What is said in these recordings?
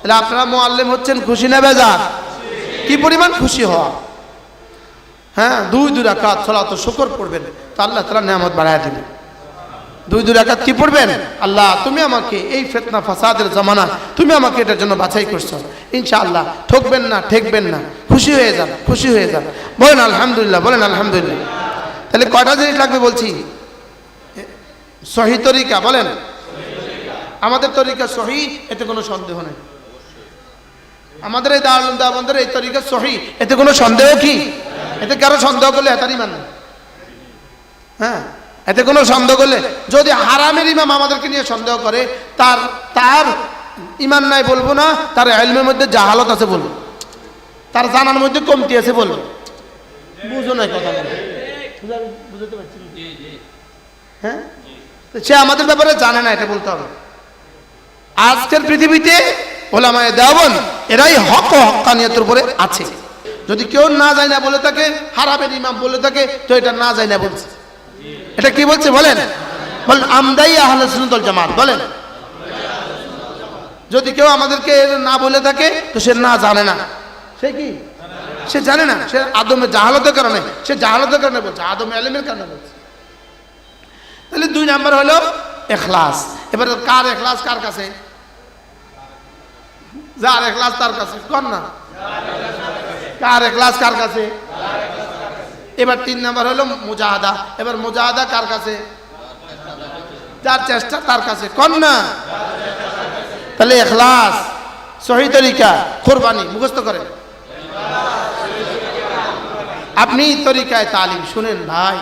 তাহলে আপনারা মোয়াল্লেম হচ্ছেন খুশি না বেজার? কি পরিমাণ খুশি হওয়া? হ্যাঁ দুই দুই রাকাত সলাত শুকর পড়বেন, তো আল্লাহ তালা নিয়ামত বাড়ায় দিবেন। দুই দুই রাকাত কি পড়বেন? আল্লাহ, তুমি আমাকে এই ফেতনা ফাসাদের জামানা তুমি আমাকে এটার জন্য বাছাই করছ। ইনশাআল্লাহ, ঠকবেন না, ঠেকবেন না। খুশি হয়ে যান, খুশি হয়ে যান। বলেন আলহামদুলিল্লাহ বলেন আলহামদুলিল্লাহ। তাহলে কয়টা জিনিস লাগবে বলছি? সহি তরিকা, বলেন। আমাদের তরিকা সহি, এতে কোনো সন্দেহ নেই। আমাদের এই দারুল আমাদের এই তরিকা সহি। এতে কোনো সন্দেহ কি? এতে কারও সন্দেহ করলে এতারই মানে? হ্যাঁ? এতে কোনো সন্দেহ করলে? যদি হারামের ইমাম আমাদেরকে নিয়ে সন্দেহ করে তার তার ইমান নাই বলব না তার এলমের মধ্যে জাহালত আছে বলব। তার জানার মধ্যে কমতি আছে বলব। বুঝো নাই কথা বলে। বুঝতে পারছি হ্যাঁ? সে আমাদের ব্যাপারে জানে না এটা বলতে হবে। আজকের পৃথিবীতে ওলামায় দেওয়ান, এরাই হক ও হক্কানিয়তের উপরে আছে। যদি কেউ না যায় না বলে থাকে হারাবের ইমাম বলে থাকে, তো এটা না যায় না বলছে। এটা কি বলছে বলেন? বলেন, আমদাই আহলে সুন্নাতুল জামাত, বলেন। যদি কেউ আমাদেরকে না বলে থাকে, তো সে না জানে না। সে কি? সে জানে না। সে আদমে জাহালতের কারণে, সে জাহালতের কারণে বলছে, আদমে আলমের কারণে বলছে। তাহলে দুই নাম্বার হলো এখলাস। এবারে কার এখলাস, কার কাছে? যার এখলাস তার কাছে কর না? কার এখলাস কার কাছে? এবার তিন নাম্বার হলো মুজাহাদা। এবার মুজাহাদা কার কাছে? যার চেষ্টা তার কাছে কর না? তাহলে এখলাস, সহি তরিকা, কোরবানি, মুখস্থ করেন। আপনি তরিকায় তালিম, শুনেন ভাই,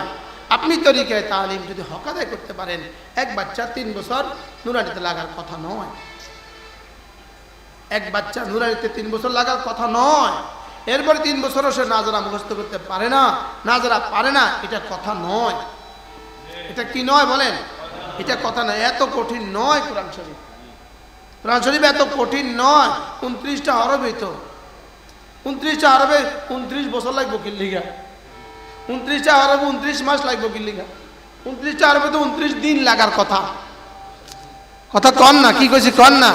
আপনি তরিকায় তালিম যদি হক আদায় করতে পারেন, এক বাচ্চা তিন বছর নুরানিতে লাগার কথা নয়। এক বাচ্চা নুরানিতে তিন বছর লাগার কথা নয়। এরপরে তিন বছরও সে নাজরা মুখস্থ করতে পারে না, নাজরা পারে না, এটা কথা নয়। এটা কি নয় বলেন? এটা কথা নয়, এত কঠিন নয় কোরআন শরীফ। কোরআন শরীফ এত কঠিন নয়, উনত্রিশটা আরবে তো। উনত্রিশটা আরবে উনত্রিশ বছর লাগবো কিল্লিগা উনত্রিশটা আরবে উনত্রিশ মাস লাগবো কিল্লিগা উনত্রিশটা আরবে তো উনত্রিশ দিন লাগার কথা। কথা কন না, কি কইছি কন না?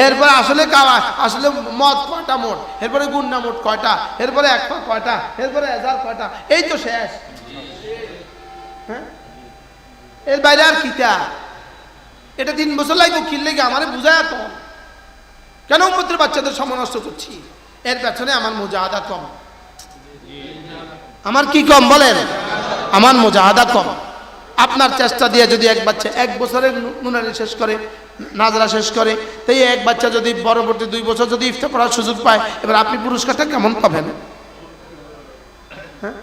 এরপরে আসলে কাওয়া আসলে মদ কয়টা মোট? এরপরে গুন্ডা মোট কয়টা? এরপরে এক পা কয়টা? এরপরে হাজার কয়টা? এই তো শেষ। হ্যাঁ? এর বাইরে আর কিতা এটা তিন বছর লাগবে কিনলে কি আমার বুঝায় কম কেন উপদ্রের বাচ্চাদের সময় নষ্ট করছি? এর পেছনে আমার মোজাহাদা কম। আমার কি কম বলেন? আমার মোজাহাদা কম। আপনার চেষ্টা দিয়ে যদি এক বাচ্চা এক বছরের নু- নুনানি শেষ করে নাজরা শেষ করে। তো এই এক বাচ্চা যদি পরবর্তী দুই বছর যদি ইফতার করার সুযোগ পায়, এবার আপনি পুরস্কারটা কেমন পাবেন? হ্যাঁ?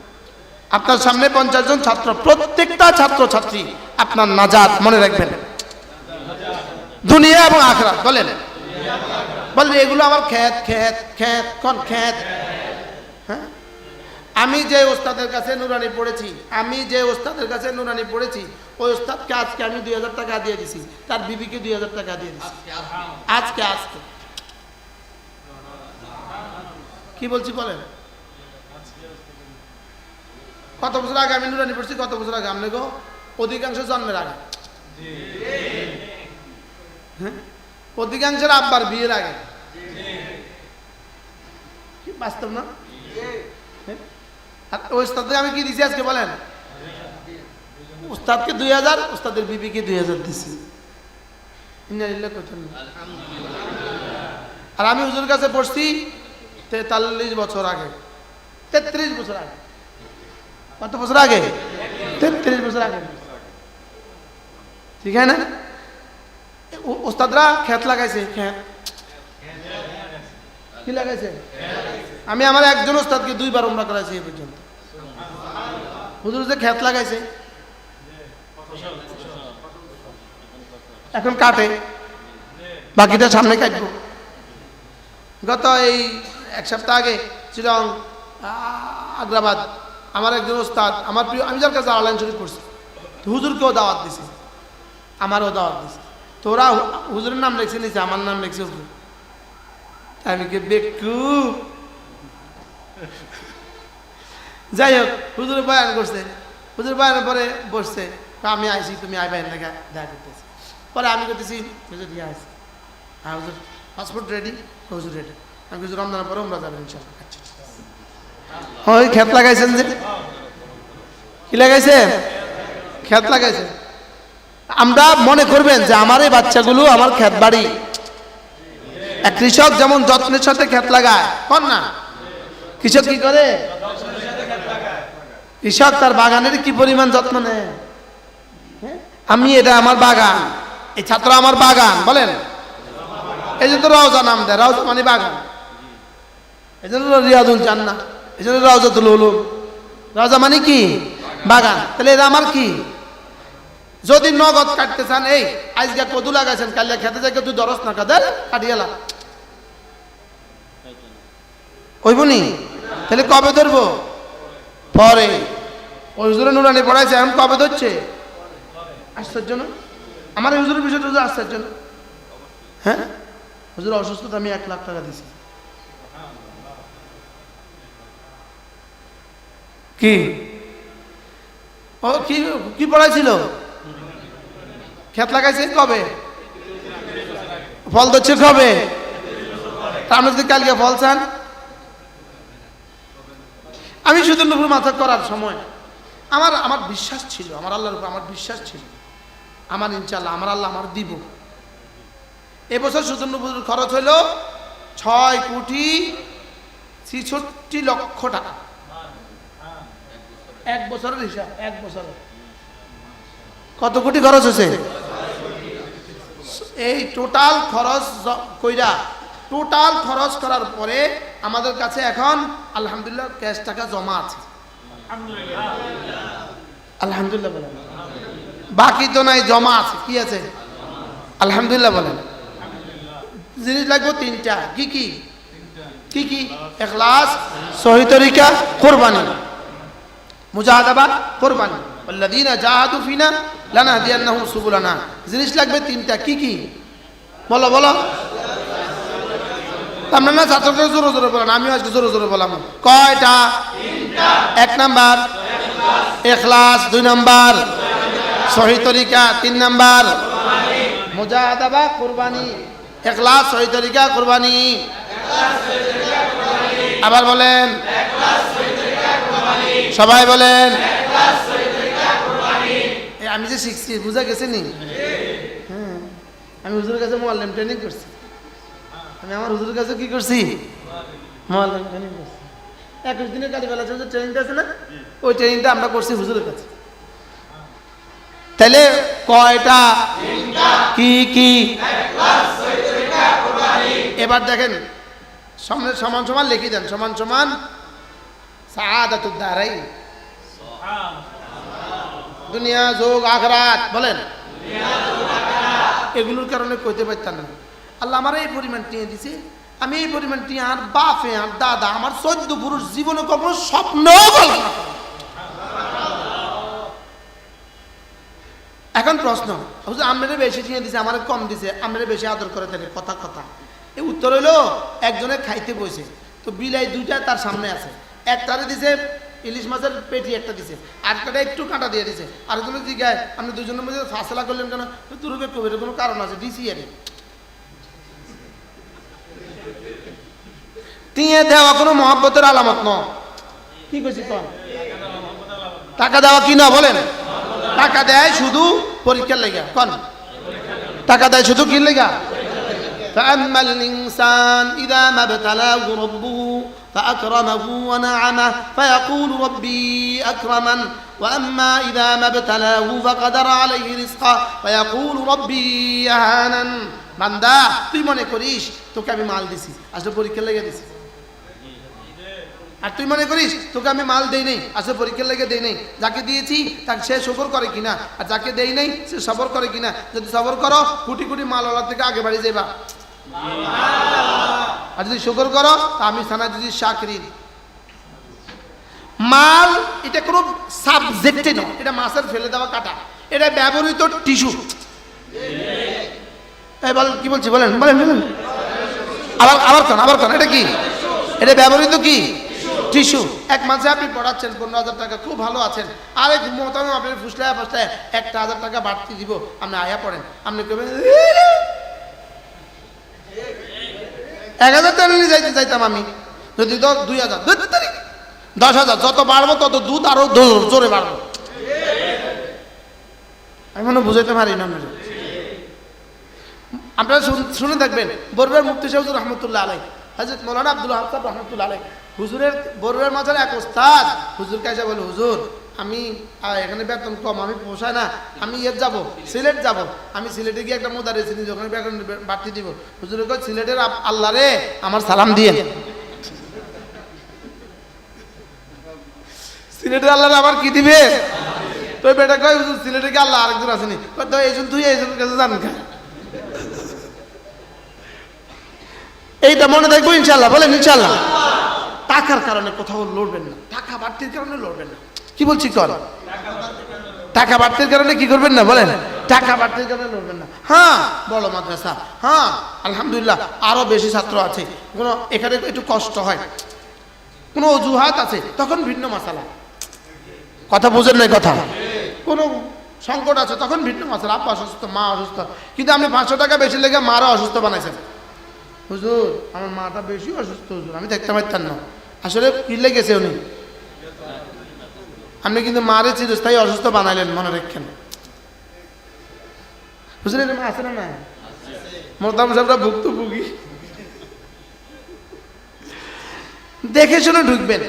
আপনার সামনে পঞ্চাশ জন ছাত্র, প্রত্যেকটা ছাত্র ছাত্রী আপনার নাজাত, মনে রাখবেন। দুনিয়া এবং আখরা বলেন। বলেন এগুলো আমার খেত খেত খেত কোন হ্যাঁ আমি যে ওস্তাদের কাছে নুরানি পড়েছি আমি যে ওস্তাদের কাছে নুরানি পড়েছি ওই ওস্তাদকে আজকে আমি দুই হাজার টাকা দিয়ে দিছি তার বিবিকে দুই হাজার টাকা দিয়ে দিছি। আজকে আজকে। কি বলছি বলেন? কত বছর আগে আমি নুরানি পড়ছি কত বছর আগে? আপনি গো অধিকাংশ জন্মের আগে। হ্যাঁ? অধিকাংশের আব্বার বিয়ের আগে। বাস্তব না? হ্যাঁ? ওই আমি কি দিছি আজকে বলেন? উস্তাদকে দুই হাজার, উস্তাদের বিবিকে দুই হাজার দিছি। আর আমি হুজুর কাছে পড়ছি তেতাল্লিশ বছর আগে। তেত্রিশ বছর আগে। কত বছর আগে? তেত্রিশ বছর আগে। ঠিক আছে না? ওস্তাদরা খেত লাগাইছে খেত কি লাগাইছে? আমি আমার একজন ওস্তাদকে দুইবার উমরা করাইছি এই পর্যন্ত। হুজুর যে খেত লাগাইছে। এখন কাটে। বাকিটা সামনে কাটবো। গত এই এক সপ্তাহ আগে শিলং আগ্রাবাদ, আমার একজন ওস্তাদ, আমার প্রিয়, আমি যার কাছে আলাইন শরীফ করছি হুজুরকেও দাওয়াত দিছে। আমারও দাওয়াত দিছে। তো ওরা হুজুরের নাম লিখছে নিছে আমার নাম লিখছে হুজুর। আমি কি বেকু যাই হোক, হুজুর বয়ান করছে। হুজুর বয়ানের পরে বসছে। আমি আইছি, তুমি আই বাইন দেখা দেখা করতেছি। পরে আমি করতেছি হুজুর দিয়ে আসি হ্যাঁ হুজুর পাসপোর্ট রেডি হুজুর রেডি আমি কিছু রমজানের পরে আমরা যাবেন, ইনশাল্লাহ। আচ্ছা ওই খেত লাগাইছেন যে। কি লাগাইছে? খেত লাগাইছে। আমরা মনে করবেন যে আমার এই বাচ্চাগুলো আমার খেত বাড়ি। এক কৃষক যেমন যত্নের সাথে খেত লাগায় কর না? কৃষক কি করে? কৃষক তার বাগানের কি পরিমাণ যত্ন নেয়? হ্যাঁ? আমি এটা আমার বাগান। এই ছাত্র আমার বাগান, বলেন? এই জন্য রওজা নাম দেয়, রওজা মানে বাগান। এই জন্য রিয়াদুল জান্না এই জন্য রওজাতুল উলুম। রওজা মানে কি? বাগান। তাহলে এটা আমার কি? যদি নগদ কাটতে চান, এই, আজকে কদু লাগাইছেন কালিয়া খেতে যাই তুই দরস না কাদের কাটিয়ালা ওইবনি তাহলে কবে ধরবো? পরে। ওই হুজুরে নুরানি পড়াইছে, এখন কবে ধরছে? আশ্চর্য না? আমার এই হুজুরের বিষয়টা হুজুর আশ্চর্য হ্যাঁ? হুজুর, অসুস্থতা আমি এক লাখ টাকা দিছি। কি? ও, কি কি পড়াইছিল? খেত লাগাইছে কবে? ফল ধরছে কবে? আপনি যদি কালকে ফল চান আমি শুধু নুপুর মাথা করার সময় আমার আমার বিশ্বাস ছিল, আমার আল্লাহর উপর আমার বিশ্বাস ছিল। আমার ইনশাল্লাহ আমার আল্লাহ আমার দিব। এবছর সুজন নবুর খরচ হইল ছয় কোটি ছিষট্টি লক্ষ টাকা। এক বছরের হিসাব, এক বছর। কত কোটি খরচ হয়েছে? এই টোটাল খরচ কইরা টোটাল খরচ করার পরে আমাদের কাছে এখন, আলহামদুলিল্লাহ, ক্যাশ টাকা জমা আছে। আলহামদুলিল্লাহ বলেন। বাকি তো নাই, জমা আছে। কি আছে? আলহামদুলিল্লাহ বলেন। জিনিস লাগবে তিনটা। কি কি? কি কি? এখলাস সহিতরিকা কোরবানি। মুজাহাদাবাদ কোরবানি। আল্লাদিনা জাহাদু ফিনা লানা সুবুলানা। জিনিস লাগবে তিনটা। কি কি? বলো বলো। না, ছাত্রদের জোরে জোরে বলেন, আমিও আজকে জোরে জোরে বললাম। কয়টা? এক নাম্বার। এখলাস, দুই নাম্বার। সহি তরিকা, তিন নাম্বার। মুজাহাদাবা, কোরবানি। এখলাস সহি তরিকা, কোরবানি। আবার বলেন। সবাই বলেন। আমি যে শিখছি, বুঝা গেছে নি? হ্যাঁ। আমি হুজুরের কাছে মোয়াল্লাম ট্রেনিং করছি। আমি আমার হুজুরের কাছে কি করছি? একুশ দিনের কালীবেলা যে ট্রেনিংটা আছে না? ওই ট্রেনিংটা আমরা করছি হুজুরের কাছে। তাহলে কয়টা? কি কি? এবার দেখেন সামনে সমান সমান লিখে দেন। সমান সমান সাদাতুদ দারাইন। দুনিয়া যোগ আখরাত বলেন। এগুলোর কারণে কইতে পারতাম না। আল্লাহ আমার এই পরিমাণ টিয়ে দিছে। আমি এই পরিমাণ টিয়ে আর বাপে আর দাদা আমার চোদ্দ পুরুষ জীবনে কখনো স্বপ্ন এখন প্রশ্ন, হুজুর আমরা বেশি টিয়ে দিছে, আমার কম দিছে আমরা বেশি আদর করে থাকে কথা কথা। এই উত্তর হইল, একজনে খাইতে বসে তো বিলাই দুইটা তার সামনে আছে। একটারে দিছে, ইলিশ মাছের পেটি একটা দিছে আরেকটা একটু কাঁটা দিয়ে দিছে। আরেকজনের জিগায় আপনি দুজনের মধ্যে ফাসলা করলেন কেন? তুরুকে কবির কোনো কারণ আছে, দিছি আরে টিয়ে দেওয়া কোনো মহাব্বতের আলামত ন কি কইছি কন টাকা দেওয়া কি না বলেন টাকা দেয় শুধু পরীক্ষার লেগা কন টাকা দেয় শুধু কি লেগা فأما الإنسان إذا ما ابتلاه ربه فأكرمه ونعمه فيقول ربي أكرمن وأما إذا ما ابتلاه فقدر عليه رزقه فيقول ربي أهانن বান্দা তুই মনে করিস তোকে আমি মাল দিছি আসলে পরীক্ষা লেগে দিছি আর তুই মনে করিস, তোকে আমি মাল দেই নেই আসলে পরীক্ষার লেগে দেই নেই। যাকে দিয়েছি, তাকে সে সবর করে কিনা। আর যাকে দেই নেই, সে সবর করে কিনা। যদি সবর করো, কোটি কোটি মালওয়ালার থেকে আগে বাড়ি যাইবা। আর যদি শুকর করো, তা আমি সানা যদি চাকরি। মাল, এটা কোনো সাবজেক্টে নয়। এটা মাছের ফেলে দেওয়া কাটা। এটা ব্যবহৃত টিস্যু। বল, কি বলছি, বলেন বলেন বলেন। আবার আবার কন আবার কন, এটা কি? এটা ব্যবহৃত কি? এক মাসে আপনি পড়াচ্ছেন, পনেরো হাজার টাকা, খুব ভালো আছেন। আরেক মোতাবেক আপনি ফুসলায় ফুসলায় একটা হাজার টাকা বাড়তি দিব। আপনি আয়া পড়েন। আপনি এক হাজার টাকা যাইতে চাইতাম আমি। যদি দশ, দুই হাজার ধুর তারি। দশ হাজার, যত বাড়বো, তত দুধ আরও জোরে বাড়বো। আমি মনে বুঝাইতে পারি না। আপনারা শুনে থাকবেন বরবের মুক্তি সাহেব রহমতুল্লাহ আলাই হাজরত মৌলানা আব্দুল হাসাব রহমতুল্লাহ আলাই হুজুরের বরবের মাঝার এক ওস্তাদ, হুজুর কাছে বলে, হুজুর, আমি এখানে বেতন কম, আমি পোষায় না, আমি ইয়ে যাব, সিলেট যাব, আমি সিলেটে গিয়ে একটা মোদারে চিনি ওখানে বেতন বাড়তি দিব। হুজুরের কয়, সিলেটের আল্লাহ রে, আমার সালাম দিয়ে। সিলেটের আল্লাহ আবার কি দিবে? তো বেটা কয়, হুজুর, সিলেটে গিয়ে আল্লাহ আরেকজন আসেনি তো এই জন্য তুই এই জনের কাছে জান এইটা মনে থাকব ইনশাল্লাহ বলেন ইনশাল্লাহ টাকার কারণে কোথাও লড়বেন না। টাকা বাড়তির কারণে লড়বেন না। কি বলছি কর টাকা বাড়তির কারণে কি করবেন না বলেন? টাকা বাড়তির কারণে লড়বেন না। হ্যাঁ বড় মাদ্রাসা। হ্যাঁ আলহামদুলিল্লাহ, আরও বেশি ছাত্র আছে। কোনো, এখানে একটু কষ্ট হয়। কোনো অজুহাত আছে? তখন ভিন্ন মশালা কথা বুঝেন নাই কথা? কোনো সংকট আছে? তখন ভিন্ন মশালা আপা অসুস্থ, মা অসুস্থ। কিন্তু আপনি পাঁচশো টাকা বেশি লেগে মারও অসুস্থ বানাইছেন। হুজুর, আমার মাটা বেশি অসুস্থ, হুজুর। আমি দেখতে পারতাম না। আসলে কি গেছে উনি। আপনি কিন্তু মারে চিরস্থায়ী অসুস্থ বানাইলেন, মনে রাখেন। বুঝলেন আছে না না মোতাম সাহেবরা ভুক্তভোগী। দেখে শুনে ঢুকবেন।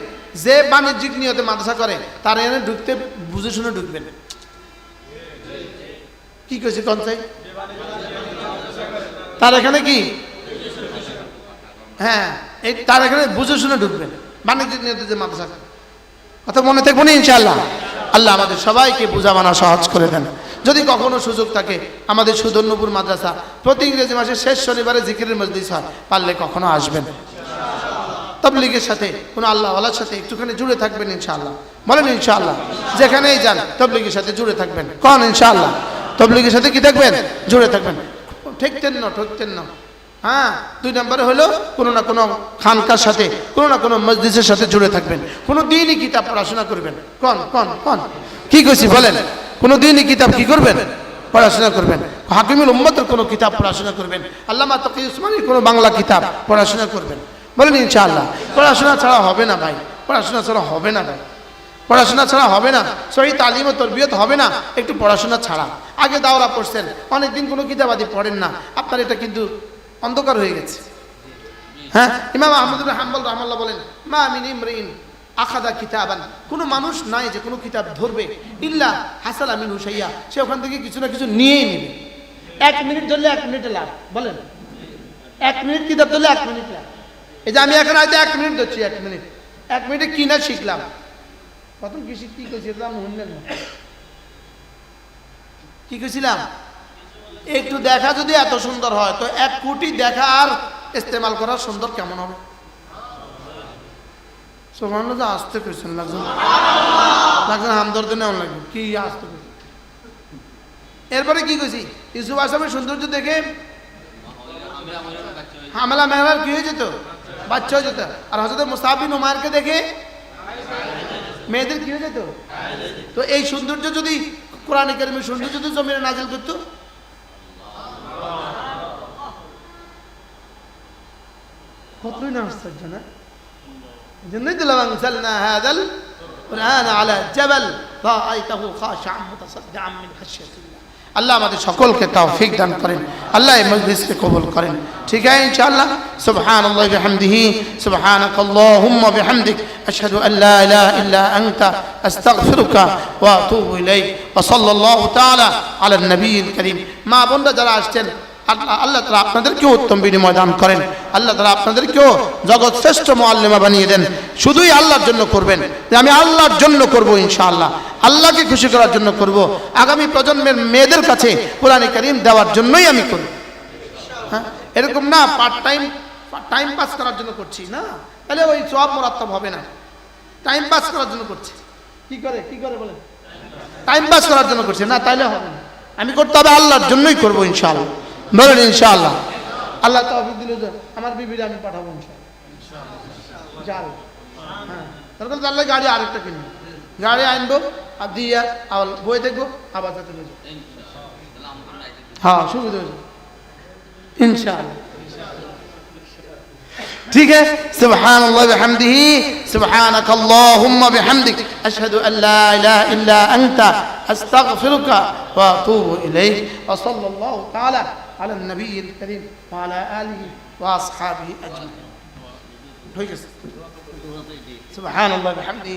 যে বাণিজ্যিক নিয়তে মাদ্রাসা করে, তার এখানে ঢুকতে বুঝে শুনে ঢুকবেন। কি কইছে কনসাই তার এখানে কি? হ্যাঁ এই তার এখানে বুঝে শুনে ঢুকবেন। বাণিজ্যিক নিয়তে যে মাদ্রাসা। কথা মনে থাকব না, ইনশাআল্লাহ। আল্লাহ আমাদের সবাইকে বুঝাবানা সহজ করে দেন। যদি কখনো সুযোগ থাকে, আমাদের সুদর্ণপুর মাদ্রাসা প্রতি ইংরেজি মাসের শেষ শনিবারে জিকিরের মজলিস হয়, পারলে কখনো আসবেন। তবলিগের সাথে, কোনো আল্লাহওয়ালার সাথে একটুখানি জুড়ে থাকবেন, ইনশাআল্লাহ। বলেন, ইনশাআল্লাহ, যেখানেই যান, তবলিগের সাথে জুড়ে থাকবেন। কন, ইনশাআল্লাহ। তবলিগের সাথে কি থাকবেন? জুড়ে থাকবেন। ঠেকতেন না, ঠকতেন না। হ্যাঁ দুই নম্বরে হলো কোনো না কোনো খানকার সাথে, কোনো না কোনো মসজিদের সাথে জুড়ে থাকবেন। কোনো দিনই কিতাব পড়াশোনা করবেন কন কন কন? কি করছি বলেন? কোনো দিনই কিতাব কি করবেন? পড়াশোনা করবেন। হাকিমুল উম্মতের কোনো কিতাব পড়াশোনা করবেন। আল্লামা তকি উসমানীর কোনো বাংলা কিতাব পড়াশোনা করবেন। বলেন ইনশাআল্লাহ। পড়াশোনা ছাড়া হবে না ভাই। পড়াশোনা ছাড়া হবে না ভাই। পড়াশোনা ছাড়া হবে না। সহি তালিম ও তরবিয়ত হবে না। একটু পড়াশোনা ছাড়া। আগে দাওরা পড়ছেন। অনেকদিন কোনো কিতাবাদি পড়েন না। আপনার এটা কিন্তু অন্ধকার হয়ে গেছে। হ্যাঁ? ইমাম আহমদুল হাম্বল রহমাল্লাহ বলেন মা মিন ইমরিন আখাদা কিতাব কিতাবান। কোনো মানুষ নাই যে কোনো কিতাব ধরবে ইল্লা হাসাল আমিন হুসাইয়া সে ওখান থেকে কিছু না কিছু নিয়েই নেবে। এক মিনিট ধরলে এক মিনিটে লাভ বলেন। এক মিনিট কিতাব ধরলে এক মিনিট লাভ। এই যে আমি এখন হয়তো এক মিনিট ধরছি এক মিনিট। এক মিনিটে কি না শিখলাম। প্রথম কি শিখ কি কইছিলাম শুনলেন না। কি কইছিলাম? একটু দেখা যদি এত সুন্দর হয়, তো এক কোটি দেখা আর ইস্তেমাল করা সুন্দর কেমন হবে? আসতে কইছেন লাগছেন লাগছেন হামদর্দ নেওয়ান লাগবে। কি আসতে এরপরে কি কইছি? ইউসুফ আসামের সৌন্দর্য দেখে হামলা মেহলার কি হয়ে যেত বাচ্চা হয়ে যেত আর হজরত মুসাফিন উমারকে দেখে মেয়েদের কি হয়ে যেত তো এই সৌন্দর্য যদি, কোরআন একাডেমির সৌন্দর্য যদি জমিনে নাজিল করতো কতই না আশ্চর্য, না? এই জন্যই তো লামাংসালনা হাদাল কোরআন আলা জাবাল রাআইতাহু খাশিআন মুতাসাদ্দিআন মিন খাশিয়াতিল্লাহ। আল্লাহ আমাদের সকলকে তৌফিক দান করেন। আল্লাহ এই মজলিসকে কবুল করেন। ঠিক আছে ইনশাআল্লাহ? সুবহানাল্লাহ বিহামদিহি, সুবহানাকাল্লাহুম্মা বিহামদিক, আশহাদু আন লা ইলাহা ইল্লা আনতা, আস্তাগফিরুকা ওয়া আতুবু ইলাইক। ওয়া সাল্লাল্লাহু তাআলা আলা নবিয়িল কারীম। মা বোনরা যারা আসছেন আল্লাহ আল্লাহ তালা আপনাদেরকেও উত্তম বিনিময় দান করেন। আল্লাহ তালা আপনাদেরকেও জগৎ শ্রেষ্ঠ মোয়াল্লেমা বানিয়ে দেন। শুধুই আল্লাহর জন্য করবেন। যে আমি আল্লাহর জন্য করব ইনশাআল্লাহ। আল্লাহকে খুশি করার জন্য করব। আগামী প্রজন্মের মেয়েদের কাছে কোরআনে করিম দেওয়ার জন্যই আমি করব। হ্যাঁ? এরকম না পার্ট টাইম টাইম পাস করার জন্য করছি, না? তাহলে ওই সব মোরাত্তব হবে না। টাইম পাস করার জন্য করছি। কি করে কি করে বলেন? টাইম পাস করার জন্য করছি, না? তাইলে হবে না। আমি করতে হবে আল্লাহর জন্যই করব ইনশাআল্লাহ। বলেন ইনশাআল্লাহ আল্লাহ তহফিক দিলে আমার বিবিরে আমি পাঠাবো ইনশাআল্লাহ জাল হ্যাঁ তারপরে জানলে গাড়ি আরেকটা কিনবো গাড়ি আনবো আর দিয়ে আবার বই দেখবো আবার যাতে বুঝবো হ্যাঁ সুবিধা হয়েছে ইনশাআল্লাহ ঠিক আছে سبحان الله بحمده سبحانك اللهم بحمدك أشهد أن لا إله إلا أنت أستغفرك وأتوب إليك وصلى الله تعالى على النبي الكريم وعلى آله وأصحابه أجمعين. طيب. سبحان الله بحمده